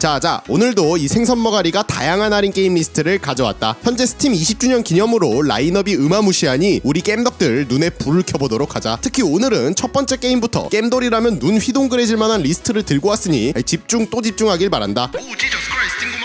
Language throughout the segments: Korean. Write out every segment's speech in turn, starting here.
자 자 오늘도 이 생선 머가리가 다양한 할인 게임 리스트를 가져왔다. 현재 스팀 20주년 기념으로 라인업이 으마무시하니 우리 겜덕들 눈에 불을 켜보도록 하자. 특히 오늘은 첫 번째 게임부터 겜돌이라면 눈 휘둥그레질 만한 리스트를 들고 왔으니 집중 또 집중하길 바란다. 오 지저스 에이,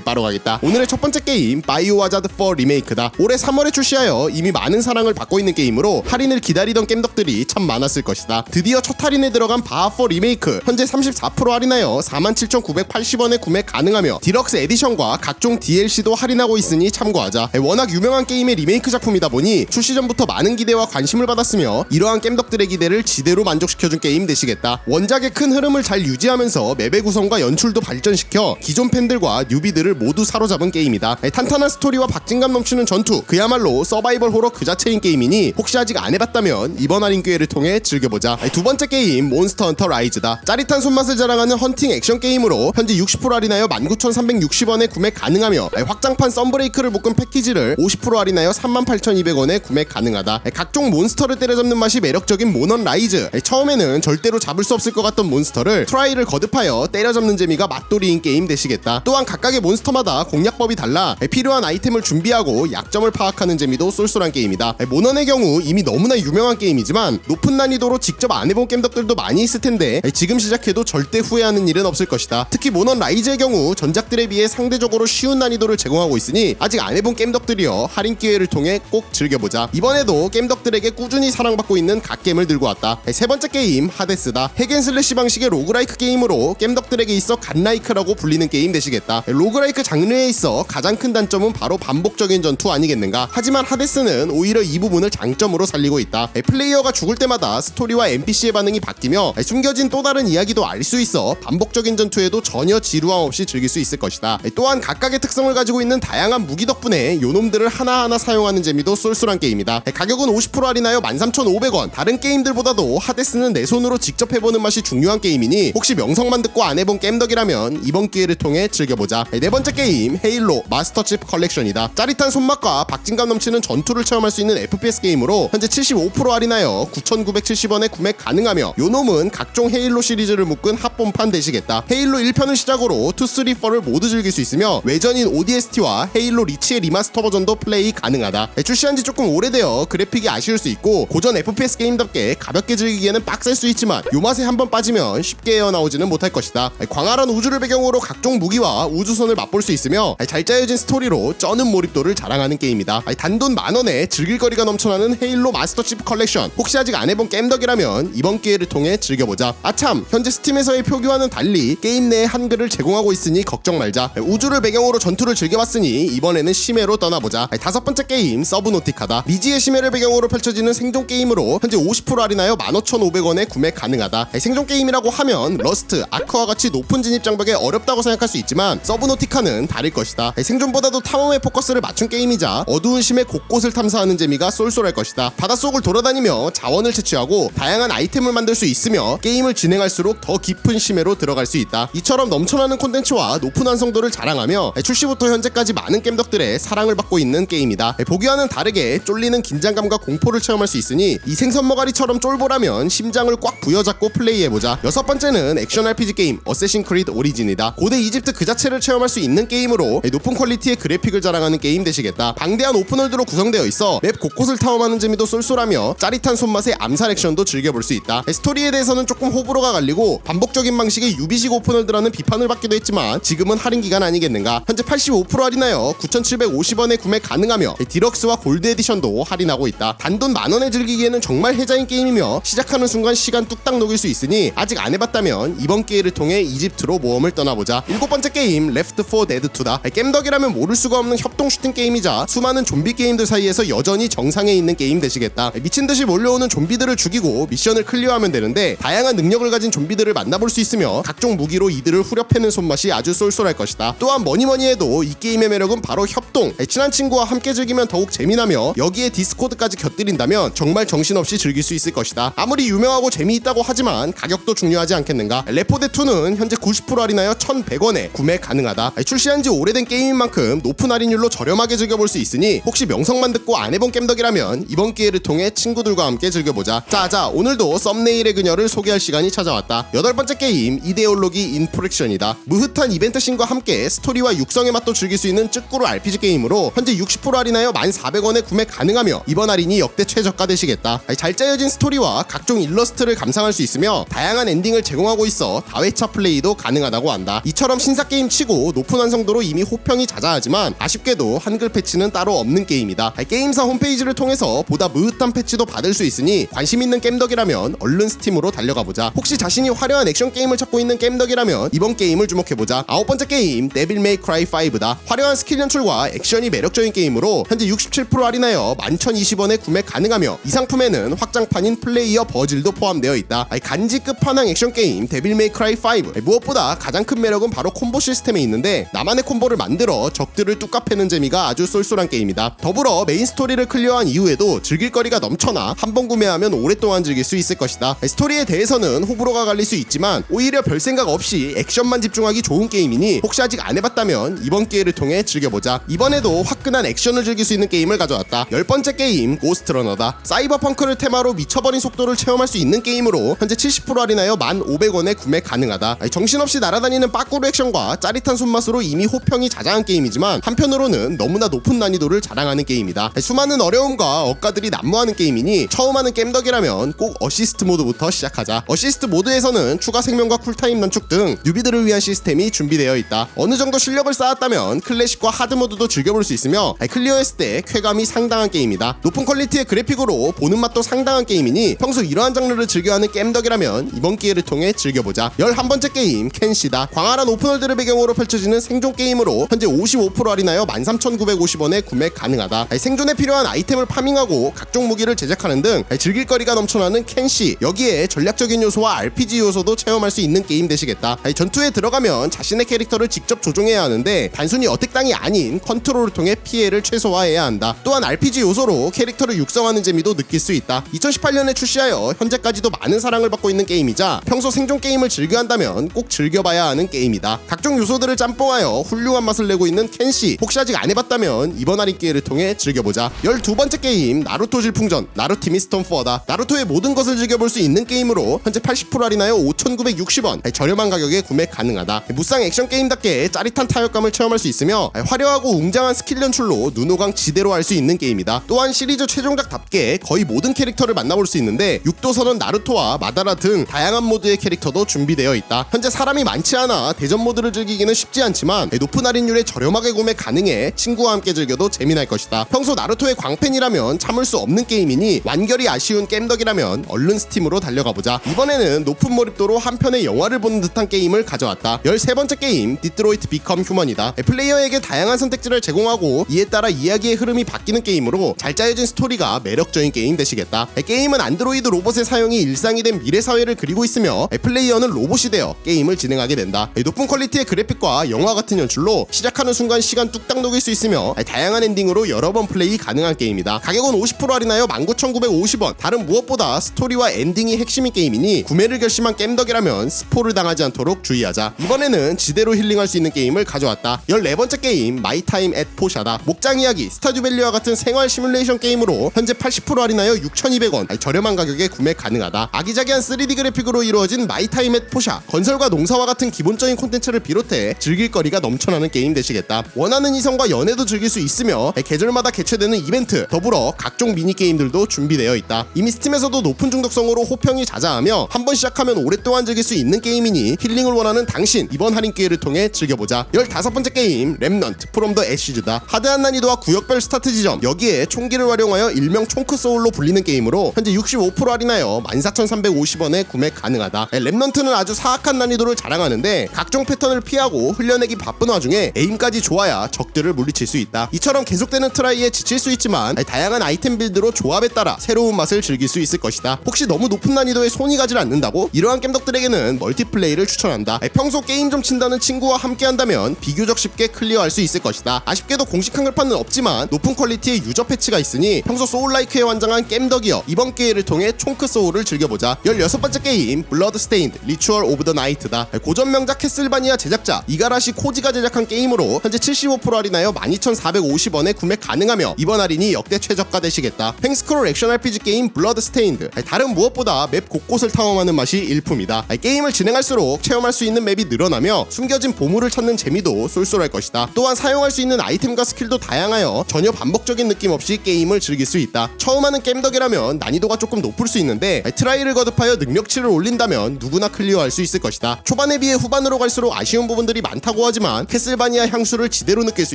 바로 가겠다. 오늘의 첫 번째 게임 바이오 하자드 4 리메이크다. 올해 3월에 출시하여 이미 많은 사랑을 받고 있는 게임으로 할인을 기다리던 겜덕들이 참 많았을 것이다. 드디어 첫 할인에 들어간 바하 4 리메이크 현재 34% 할인하여 47,980원에 구매 가능하며 디럭스 에디션과 각종 DLC도 할인하고 있으니 참고하자. 에이, 워낙 유명한 게임의 리메이크 작품이다 보니 출시 전부터 많은 기대와 관심을 받았으며 이러한 겜덕들의 기대를 지대로 만족시켜준 게임 되시겠다. 원작의 큰 흐름을 잘 유지하면서 맵의 구성과 연출도 발전시켜 기존 팬들과 뉴비들 을 모두 사로잡은 게임이다. 에, 탄탄한 스토리와 박진감 넘치는 전투, 그야말로 서바이벌 호러 그 자체인 게임이니 혹시 아직 안 해봤다면 이번 할인 기회를 통해 즐겨보자. 에, 두 번째 게임 몬스터 헌터 라이즈다. 짜릿한 손맛을 자랑하는 헌팅 액션 게임으로 현재 60% 할인하여 19,360원에 구매 가능하며 에, 확장판 썬브레이크를 묶은 패키지를 50% 할인하여 38,200원에 구매 가능하다. 에, 각종 몬스터를 때려잡는 맛이 매력적인 모넌 라이즈. 에, 처음에는 절대로 잡을 수 없을 것 같던 몬스터를 트라이를 거듭하여 때려잡는 재미가 맛돌이인 게임 되시겠다. 또한 각각의 몬 스터마다 공략법이 달라 에, 필요한 아이템을 준비하고 약점을 파악하는 재미도 쏠쏠한 게임이다. 에, 모넌의 경우 이미 너무나 유명한 게임이지만 높은 난이도로 직접 안 해본 겜덕들도 많이 있을 텐데 에, 지금 시작해도 절대 후회하는 일은 없을 것이다. 특히 모넌 라이즈의 경우 전작들에 비해 상대적으로 쉬운 난이도를 제공하고 있으니 아직 안 해본 겜덕들이여 할인 기회를 통해 꼭 즐겨보자. 이번에도 겜덕들에게 꾸준히 사랑받고 있는 갓겜을 들고 왔다. 에, 세 번째 게임 하데스다. 핵앤슬래시 방식의 로그라이크 게임으로 겜덕들에게 있어 갓라이크라고 불리는 게임 되시겠다. 에, 로그 라이크 장르에 있어 가장 큰 단점은 바로 반복적인 전투 아니겠는가. 하지만 하데스는 오히려 이 부분을 장점으로 살리고 있다. 에, 플레이어가 죽을 때마다 스토리와 NPC의 반응이 바뀌며 에, 숨겨진 또 다른 이야기도 알 수 있어 반복적인 전투에도 전혀 지루함 없이 즐길 수 있을 것이다. 에, 또한 각각의 특성을 가지고 있는 다양한 무기 덕분에 요놈들을 하나하나 사용하는 재미도 쏠쏠한 게임이다. 에, 가격은 50% 할인하여 13,500원. 다른 게임들보다도 하데스는 내 손으로 직접 해보는 맛이 중요한 게임이니 혹시 명성만 듣고 안 해본 겜덕이라면 이번 기회를 통해 즐겨보자. 에, 네 번째 게임 헤일로 마스터칩 컬렉션이다. 짜릿한 손맛과 박진감 넘치는 전투를 체험할 수 있는 FPS 게임으로 현재 75% 할인하여 9,970원에 구매 가능하며 요놈은 각종 헤일로 시리즈를 묶은 합본판 되시겠다. 헤일로 1편을 시작으로 2, 3, 4를 모두 즐길 수 있으며 외전인 ODST와 헤일로 리치의 리마스터 버전도 플레이 가능하다. 에, 출시한 지 조금 오래되어 그래픽이 아쉬울 수 있고 고전 FPS 게임답게 가볍게 즐기기에는 빡셀 수 있지만 요 맛에 한번 빠지면 쉽게 헤어나오지는 못할 것이다. 에, 광활한 우주를 배경으로 각종 무기와 우주선을 맛볼 수 있으며 에, 잘 짜여진 스토리로 쩌는 몰입도를 자랑하는 게임이다. 에, 단돈 만 원에 즐길 거리가 넘쳐나는 헤일로 마스터칩 컬렉션 혹시 아직 안 해본 겜덕이라면 이번 기회를 통해 즐겨보자. 아참 현재 스팀에서의 표기와는 달리 게임 내에 한글을 제공하고 있으니 걱정 말자. 에, 우주를 배경으로 전투를 즐겨봤으니 이번에는 심해로 떠나보자. 에, 다섯 번째 게임 서브노티카다. 미지의 심해를 배경으로 펼쳐지는 생존 게임으로 현재 50% 할인하여 15,500원에 구매 가능하다. 에, 생존 게임이라고 하면 러스트, 아크와 같이 높은 진입 장벽에 어렵다고 생각할 수 있지만 서브노 티카는 다를 것이다. 에, 생존보다도 탐험에 포커스를 맞춘 게임이자 어두운 심해 곳곳을 탐사하는 재미가 쏠쏠할 것이다. 바닷속을 돌아다니며 자원을 채취하고 다양한 아이템을 만들 수 있으며 게임을 진행할수록 더 깊은 심해로 들어갈 수 있다. 이처럼 넘쳐나는 콘텐츠와 높은 완성도를 자랑하며 에, 출시부터 현재까지 많은 겜덕들의 사랑을 받고 있는 게임이다. 에, 보기와는 다르게 쫄리는 긴장감과 공포를 체험할 수 있으니 이 생선머가리처럼 쫄보라면 심장을 꽉 부여잡고 플레이해보자. 여섯 번째는 액션 RPG 게임 어쌔신 크리드 오리진이다. 고대 이집트 그 자체를 체험할 수 있는 게임으로 에, 높은 퀄리티의 그래픽을 자랑하는 게임 되시겠다. 방대한 오픈월드로 구성되어 있어 맵 곳곳을 탐험하는 재미도 쏠쏠하며 짜릿한 손맛의 암살 액션도 즐겨볼 수 있다. 에, 스토리에 대해서는 조금 호불호가 갈리고 반복적인 방식의 유비식 오픈월드라는 비판을 받기도 했지만 지금은 할인 기간 아니겠는가. 현재 85% 할인하여 9,750원에 구매 가능하며 에, 디럭스와 골드 에디션도 할인하고 있다. 단돈 만 원에 즐기기에는 정말 혜자인 게임이며 시작하는 순간 시간 뚝딱 녹일 수 있으니 아직 안 해봤다면 이번 기회를 통해 이집트로 모험을 떠나보자. 일곱 번째 게임 레프트 4 데드 2다. 겜덕이라면 모를 수가 없는 협동 슈팅 게임이자 수많은 좀비 게임들 사이에서 여전히 정상에 있는 게임 되시겠다. 미친 듯이 몰려오는 좀비들을 죽이고 미션을 클리어하면 되는데 다양한 능력을 가진 좀비들을 만나볼 수 있으며 각종 무기로 이들을 후려패는 손맛이 아주 쏠쏠할 것이다. 또한 뭐니뭐니 해도 이 게임의 매력은 바로 협동. 친한 친구와 함께 즐기면 더욱 재미나며 여기에 디스코드까지 곁들인다면 정말 정신없이 즐길 수 있을 것이다. 아무리 유명하고 재미있다고 하지만 가격도 중요하지 않겠는가? 레포데2는 현재 90% 할인하여 1,100원에 구매 가능하다. 출시한 지 오래된 게임인 만큼 높은 할인율로 저렴하게 즐겨볼 수 있으니 혹시 명성만 듣고 안 해본 겜덕이라면 이번 기회를 통해 친구들과 함께 즐겨보자. 자자 오늘도 썸네일의 그녀를 소개할 시간이 찾아왔다. 여덟 번째 게임 이데올로기 인프렉션이다. 무흐한 이벤트 씬과 함께 스토리와 육성의 맛도 즐길 수 있는 ጭ꾸루 RPG 게임으로 현재 60% 할인하여 1,400원에 구매 가능하며 이번 할인이 역대 최저가 되시겠다. 잘 짜여진 스토리와 각종 일러스트를 감상할 수 있으며 다양한 엔딩을 제공하고 있어 다회차 플레이도 가능하다고 한다. 이처럼 신사 게임 치고 높은 완성도로 이미 호평이 자자하지만 아쉽게도 한글 패치는 따로 없는 게임이다. 게임사 홈페이지를 통해서 보다 무흐한 패치도 받을 수 있으니 관심 있는 겜덕이라면 얼른 스팀으로 달려가 보자. 혹시 자신이 화려한 액션 게임을 찾고 있는 겜덕이라면 이번 게임을 주목해 보자. 아홉 번째 게임 데빌 메이 크라이 5다. 화려한 스킬 연출과 액션이 매력적인 게임으로 현재 67% 할인하여 11,020원에 구매 가능하며 이 상품에는 확장판인 플레이어 버질도 포함되어 있다. 간지 끝판왕 액션 게임 데빌 메이 크라이 5 아니, 무엇보다 가장 큰 매력은 바로 콤보 시스템에 있는데 나만의 콤보를 만들어 적들을 뚝 패는 재미가 아주 쏠쏠한 게임이다. 더불어 메인 스토리를 클리어한 이후에도 즐길 거리가 넘쳐나 한 번 구매하면 오랫동안 즐길 수 있을 것이다. 스토리에 대해서는 호불호가 갈릴 수 있지만 오히려 별 생각 없이 액션만 집중하기 좋은 게임이니 혹시 아직 안 해봤다면 이번 기회를 통해 즐겨보자. 이번에도 화끈한 액션을 즐길 수 있는 게임을 가져왔다. 열 번째 게임 고스트러너다. 사이버펑크를 테마로 미쳐버린 속도를 체험할 수 있는 게임으로 현재 70% 할인하여 1,500원에 구매 가능하다. 정신없이 날아다니는 빠꾸루 액션과 짜릿한 손맛 으로 이미 호평이 자자한 게임이지만 한편으로는 너무나 높은 난이도를 자랑하는 게임이다. 수많은 어려움과 억가들이 난무하는 게임이니 처음 하는 겜덕이라면 꼭 어시스트 모드부터 시작하자. 어시스트 모드에서는 추가 생명과 쿨타임 단축 등 뉴비들을 위한 시스템이 준비되어 있다. 어느 정도 실력을 쌓았다면 클래식과 하드 모드도 즐겨볼 수 있으며 클리어했을 때 쾌감이 상당한 게임이다. 높은 퀄리티의 그래픽으로 보는 맛도 상당한 게임이니 평소 이러한 장르를 즐겨하는 겜덕이라면 이번 기회를 통해 즐겨보자. 11번째 게임 켄시다. 광활한 오픈월드를 배경으로 펼쳐지는 생존 게임으로 현재 55% 할인하여 13,950원에 구매 가능하다. 생존에 필요한 아이템을 파밍하고 각종 무기를 제작하는 등 즐길 거리가 넘쳐나는 켄시. 여기에 전략적인 요소와 RPG 요소도 체험할 수 있는 게임 되시겠다. 전투에 들어가면 자신의 캐릭터를 직접 조종해야 하는데 단순히 어택당이 아닌 컨트롤을 통해 피해를 최소화해야 한다. 또한 RPG 요소로 캐릭터를 육성하는 재미도 느낄 수 있다. 2018년에 출시하여 현재까지도 많은 사랑을 받고 있는 게임이자 평소 생존 게임을 즐겨 한다면 꼭 즐겨봐야 하는 게임이다. 각종 요소들을 짬뽕 하여 훌륭한 맛을 내고 있는 켄시. 혹시 아직 안 해봤다면 이번 할인 기회를 통해 즐겨보자. 12번째 게임 나루토 질풍전 나루티미 스톰4다. 나루토의 모든 것을 즐겨볼 수 있는 게임으로 현재 80% 할인하여 5,960원 저렴한 가격에 구매 가능하다. 무쌍 액션 게임답게 짜릿한 타격감을 체험할 수 있으며 화려하고 웅장한 스킬 연출로 눈호강 지대로 할 수 있는 게임이다. 또한 시리즈 최종작답게 거의 모든 캐릭터를 만나볼 수 있는데 육도선은 나루토와 마다라 등 다양한 모드의 캐릭터도 준비되어 있다. 현재 사람이 많지 않아 대전 모드를 즐기기는 쉽지 않지만 높은 할인율에 저렴하게 구매 가능해 친구와 함께 즐겨도 재미날 것이다. 평소 나루토의 광팬이라면 참을 수 없는 게임이니 완결이 아쉬운 겜덕이라면 얼른 스팀으로 달려가 보자. 이번에는 높은 몰입도로 한 편의 영화를 보는 듯한 게임을 가져왔다. 13번째 게임 디트로이트 비컴 휴먼이다. 플레이어에게 다양한 선택지를 제공하고 이에 따라 이야기의 흐름이 바뀌는 게임으로 잘 짜여진 스토리가 매력적인 게임 되시겠다. 게임은 안드로이드 로봇의 사용이 일상이 된 미래 사회를 그리고 있으며 플레이어는 로봇이 되어 게임을 진행하게 된다. 높은 퀄리티의 그래픽과 영화 같은 연출로 시작하는 순간 시간 뚝딱 녹일 수 있으며 다양한 엔딩으로 여러 번 플레이 가능한 게임이다. 가격은 50% 할인하여 19,950원. 다른 무엇보다 스토리와 엔딩이 핵심인 게임이니 구매를 결심한 겜덕이라면 스포를 당하지 않도록 주의하자. 이번에는 지대로 힐링할 수 있는 게임을 가져왔다. 14번째 게임 마이타임 앳 포샤다. 목장 이야기, 스타듀밸리와 같은 생활 시뮬레이션 게임으로 현재 80% 할인하여 6,200원 저렴한 가격에 구매 가능하다. 아기자기한 3D 그래픽으로 이루어진 마이타임 앳 포샤. 건설과 농사와 같은 기본적인 콘텐츠를 비롯해 즐길 거리가 넘쳐나는 게임 되시겠다. 원하는 이성과 연애도 즐길 수 있으며 계절마다 개최되는 이벤트, 더불어 각종 미니 게임들도 준비되어 있다. 이미 스팀에서도 높은 중독성으로 호평이 자자하며 한 번 시작하면 오랫동안 즐길 수 있는 게임이니 힐링을 원하는 당신 이번 할인 기회를 통해 즐겨보자. 15번째 게임 렘넌트 프롬 더 애쉬즈다. 하드한 난이도와 구역별 스타트 지점 여기에 총기를 활용하여 일명 총크 소울로 불리는 게임으로 현재 65% 할인하여 14,350원에 구매 가능하다. 렘넌트는 아주 사악한 난이도를 자랑하는데 각종 패턴을 피하고 흘려 내기 바쁜 와중에 에임까지 좋아야 적들을 물리칠 수 있다. 이처럼 계속되는 트라이에 지칠 수 있지만 다양한 아이템 빌드로 조합에 따라 새로운 맛을 즐길 수 있을 것이다. 혹시 너무 높은 난이도에 손이 가질 않는다고? 이러한 겜덕들에게는 멀티플레이를 추천한다. 평소 게임 좀 친다는 친구와 함께 한다면 비교적 쉽게 클리어할 수 있을 것이다. 아쉽게도 공식 한글판은 없지만 높은 퀄리티의 유저 패치가 있으니 평소 소울라이크에 완장한 겜덕이여 이번 기회를 통해 총크 소울을 즐겨보자. 16번째 게임 블러드 스테인드 리추얼 오브 더 나이트다. 고전 명작 캐슬바니아 제작자 이가라시 타카시 코지가 제작한 게임으로 현재 75% 할인하여 12,450원에 구매 가능하며 이번 할인이 역대 최저가 되시겠다. 횡스크롤 액션 RPG 게임 블러드 스테인드. 다른 무엇보다 맵 곳곳을 탐험하는 맛이 일품이다. 게임을 진행할수록 체험할 수 있는 맵이 늘어나며 숨겨진 보물을 찾는 재미도 쏠쏠할 것이다. 또한 사용할 수 있는 아이템과 스킬도 다양하여 전혀 반복적인 느낌 없이 게임을 즐길 수 있다. 처음 하는 겜덕이라면 난이도가 조금 높을 수 있는데 트라이를 거듭하여 능력치를 올린다면 누구나 클리어할 수 있을 것이다. 초반에 비해 후반으로 갈수록 아쉬운 부분들이 많다고 하지만 캐슬바니아 향수를 지대로 느낄 수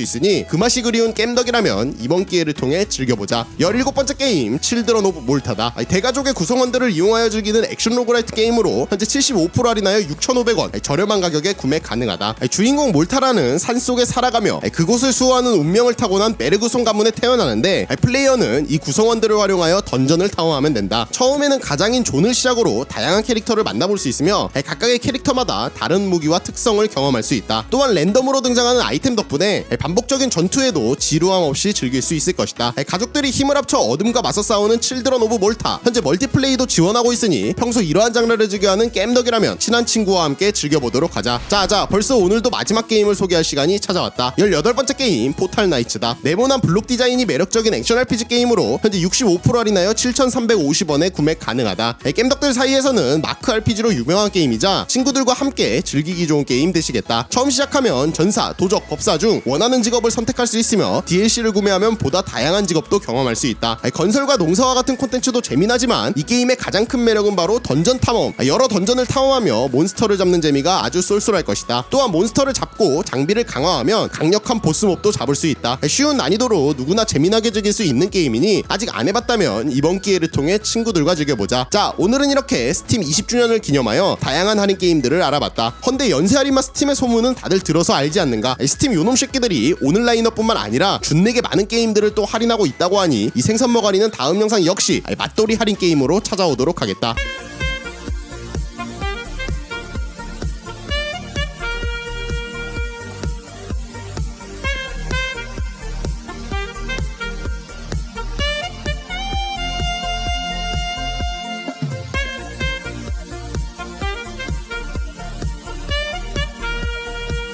있으니 그 맛이 그리운 겜덕이라면 이번 기회를 통해 즐겨보자. 17번째 게임 칠드런 오브 몰타다. 대가족의 구성원들을 이용하여 즐기는 액션 로그라이트 게임으로 현재 75% 할인하여 6,500원 저렴한 가격에 구매 가능하다. 주인공 몰타라는 산속에 살아가며 그곳을 수호하는 운명을 타고난 메르그손 가문에 태어나는데 플레이어는 이 구성원들을 활용하여 던전을 탐험하면 된다. 처음에는 가장인 존을 시작으로 다양한 캐릭터를 만나볼 수 있으며 각각의 캐릭터마다 다른 무기와 특성을 경험할 수 있다. 또한 랜덤으로 등장하는 아이템 덕분에 반복적인 전투에도 지루함 없이 즐길 수 있을 것이다. 가족들이 힘을 합쳐 어둠과 맞서 싸우는 칠드런 오브 몰타 현재 멀티플레이도 지원하고 있으니 평소 이러한 장르를 즐겨하는 겜덕이라면 친한 친구와 함께 즐겨보도록 하자. 자자 벌써 오늘도 마지막 게임을 소개할 시간이 찾아왔다. 18번째 게임 포탈 나이츠다. 네모난 블록 디자인이 매력적인 액션 RPG 게임으로 현재 65% 할인하여 7,350원에 구매 가능하다. 겜덕들 사이에서는 마크 RPG로 유명한 게임이자 친구들과 함께 즐기기 좋은 게임 되시겠다. 처음 시작하면 전사, 도적, 법사 중 원하는 직업을 선택할 수 있으며 DLC를 구매하면 보다 다양한 직업도 경험할 수 있다. 건설과 농사와 같은 콘텐츠도 재미나지만 이 게임의 가장 큰 매력은 바로 던전 탐험. 여러 던전을 탐험하며 몬스터를 잡는 재미가 아주 쏠쏠할 것이다. 또한 몬스터를 잡고 장비를 강화하면 강력한 보스몹도 잡을 수 있다. 쉬운 난이도로 누구나 재미나게 즐길 수 있는 게임이니 아직 안 해봤다면 이번 기회를 통해 친구들과 즐겨보자. 자, 오늘은 이렇게 스팀 20주년을 기념하여 다양한 할인 게임들을 알아봤다. 헌데 연세 할인마 스팀의 소문은 다들 들어서 알지 않는가? 스팀 요놈 새끼들이 오늘 라인업뿐만 아니라 준내게 많은 게임들을 또 할인하고 있다고 하니 이 할인은 다음 영상 역시 맛돌이 할인 게임으로 찾아오도록 하겠다.